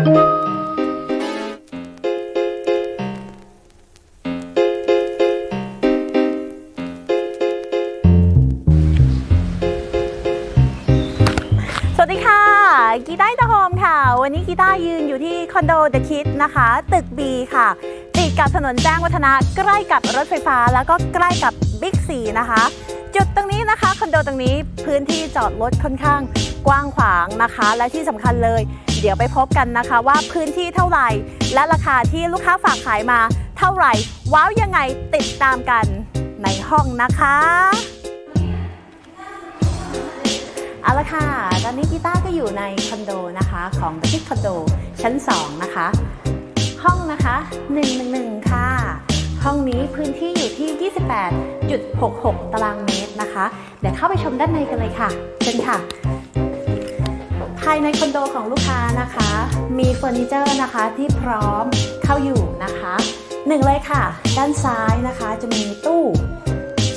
สวัสดีค่ะ กีต้าตะโฮมค่ะ วันนี้กีต้ายืนอยู่ที่คอนโดเดอะคิดนะคะ ตึก B ค่ะ ติดกับถนนแจ้งวัฒนะใกล้กับรถไฟฟ้า แล้วก็ใกล้กับบิ๊กซีนะคะ จุดตรงนี้นะคะคอนโดตรงนี้พื้นที่จอดรถค่อนข้างกว้างขวางนะคะ และที่สำคัญเลย เดี๋ยวไปพบกันนะคะว่าพื้นที่เท่าไหร่ และราคาที่ลูกค้าฝากขายมาเท่าไหร่ ว้าวยังไงติดตามกันในห้องนะคะเอาละค่ะ ตอนนี้กีตาร์ก็อยู่ในคอนโดนะคะของ The Kid Condo ชั้น 2 นะคะ ห้องนะคะ111 ค่ะ ห้องนี้พื้นที่อยู่ที่ 28.66 ตารางเมตรนะคะ เดี๋ยวเข้าไปชมด้านในกันเลยค่ะ เชิญค่ะ ภายในคอนโดของลูกค้านะคะ มีเฟอร์นิเจอร์นะคะที่พร้อมเข้าอยู่นะคะหนึ่งเลยค่ะ ด้านซ้ายนะคะจะมีตู้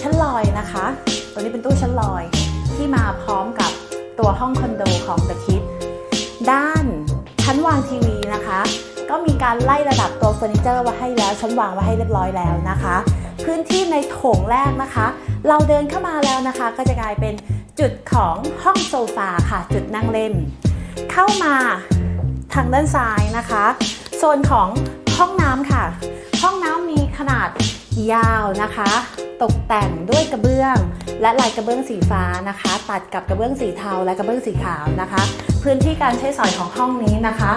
ชั้นลอยนะคะ ตัวนี้เป็นตู้ชั้นลอยที่มาพร้อมกับตัวห้องคอนโดของ The Kid ด้านชั้นวางทีวีนะคะ ก็มีการไล่ระดับตัวเฟอร์นิเจอร์ไว้ให้แล้วชั้นวางไว้ให้เรียบร้อยแล้วนะคะ พื้นที่ในโถงแรกนะคะ เราเดินเข้ามาแล้วนะคะ ก็จะกลายเป็น จุดของห้องโซฟาค่ะ จุดนั่งเล่น เข้ามาทางด้านซ้ายนะคะ โซนของห้องน้ำค่ะ ห้องน้ำมีขนาดยาวนะคะ ตกแต่งด้วยกระเบื้อง และลายกระเบื้องสีฟ้านะคะ ตัดกับกระเบื้องสีเทาและกระเบื้องสีขาวนะคะ พื้นที่การใช้สอยของห้องนี้นะคะ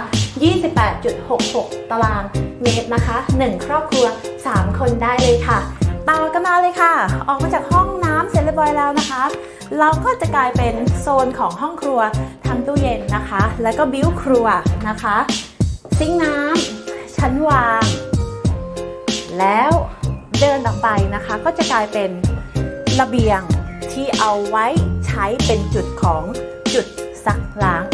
28.66 ตารางเมตรนะคะ 1 ครอบครัว 3 คนได้เลยค่ะ ต่อกันมาเลยค่ะ ออกมาจากห้องน้ำเสร็จเรียบร้อยแล้วนะคะ เราก็จะกลายเป็นโซนของห้องครัวทำตู้เย็นนะคะ แล้วก็บิ้วครัวนะคะ ซิงน้ำชั้นวาง แล้วเดินออกไปนะคะ ก็จะกลายเป็นระเบียงที่เอาไว้ใช้เป็นจุดของจุดซักล้าง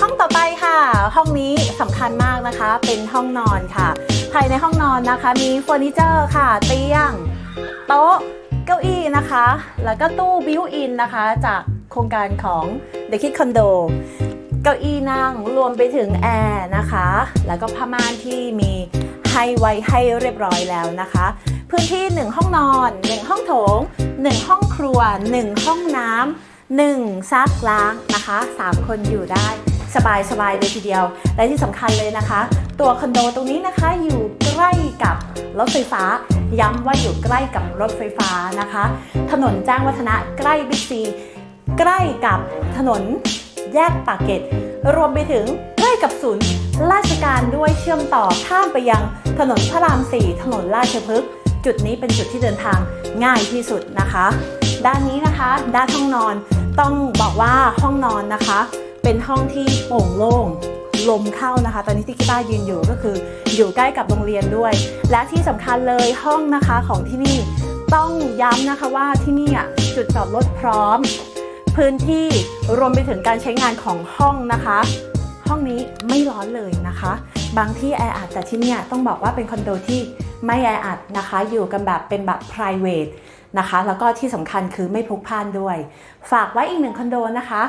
ห้องต่อไปค่ะ ห้องนี้สำคัญมากนะคะ เป็นห้องนอนค่ะ ภายในห้องนอนนะคะ มีเฟอร์นิเจอร์ค่ะ เตียง โต๊ะ เก้าอี้นะคะ แล้วก็ตู้บิวอินนะคะ จากโครงการของ The Kid Condo เก้าอี้นั่งรวมไปถึงแอร์นะคะ แล้วก็ผ้าม่านที่มีให้ไว้ให้เรียบร้อยแล้วนะคะ พื้นที่ 1 ห้องนอน 1 ห้องโถง 1 ห้องครัว 1 ห้องน้ำ1ซักล้างนะคะ 3 คนอยู่ได้สบายสบายๆเลยทีเดียว และที่สำคัญเลยนะคะ ตัวคอนโดตรงนี้นะคะอยู่ใกล้กับรถไฟฟ้า ย้ำว่าอยู่ใกล้กับรถไฟฟ้านะคะ ถนนจ้างวัฒนะใกล้บิ๊กซี ใกล้กับถนนแยกปากเกร็ดรวมไปถึงใกล้กับศูนย์ราชการด้วยเชื่อมต่อข้ามไปยังถนนพระราม 4 ถนนราชพฤกษ์จุดนี้เป็นจุดที่เดินทางง่ายที่สุดนะคะ ด้านนี้นะคะ ด้านห้องนอนต้องบอกว่าห้องนอนนะคะ เป็นห้องที่โปร่งโล่ง ลมเข้านะคะ ตอนนี้ที่กีตายืนอยู่ก็คืออยู่ใกล้กับโรงเรียนด้วย และที่สำคัญเลยห้องนะคะของที่นี่ต้องย้ำนะคะว่าที่นี่อะจุดจอดรถพร้อม พื้นที่รวมไปถึงการใช้งานของห้องนะคะ ห้องนี้ไม่ร้อนเลยนะคะ บางที่แออัดแต่ที่นี่ต้องบอกว่าเป็นคอนโดที่ไม่แออัดนะคะ อยู่กันแบบเป็นแบบ private นะคะ แล้วก็ที่สำคัญคือไม่พลุกพ่านด้วย ฝากไว้อีกหนึ่งคอนโดนะคะ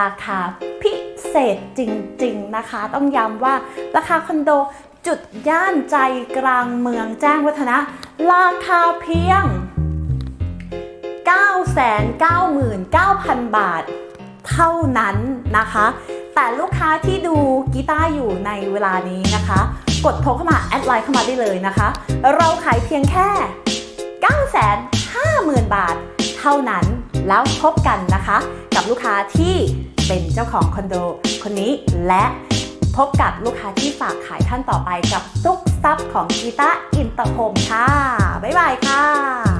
ราคาพิ เศษจริงๆนะคะ ต้องย้ำว่าราคาคอนโดจุดย่านใจกลางเมืองแจ้งวัฒนะ ราคาเพียง 999,000 บาทเท่านั้นนะคะ แต่ลูกค้าที่ดูกีตาร์อยู่ในเวลานี้นะคะ กดโทรเข้ามา แอดไลน์เข้ามาได้เลยนะคะ เราขายเพียงแค่ 950,000 บาทเท่านั้น แล้วพบกันนะคะ กับลูกค้าที่เป็นเจ้าของคอนโดคนนี้และพบกับลูกค้าที่ฝากขายท่านต่อไปกับซุกซับของกีตาอินเตอร์โฮมค่ะ บ๊ายบายค่ะ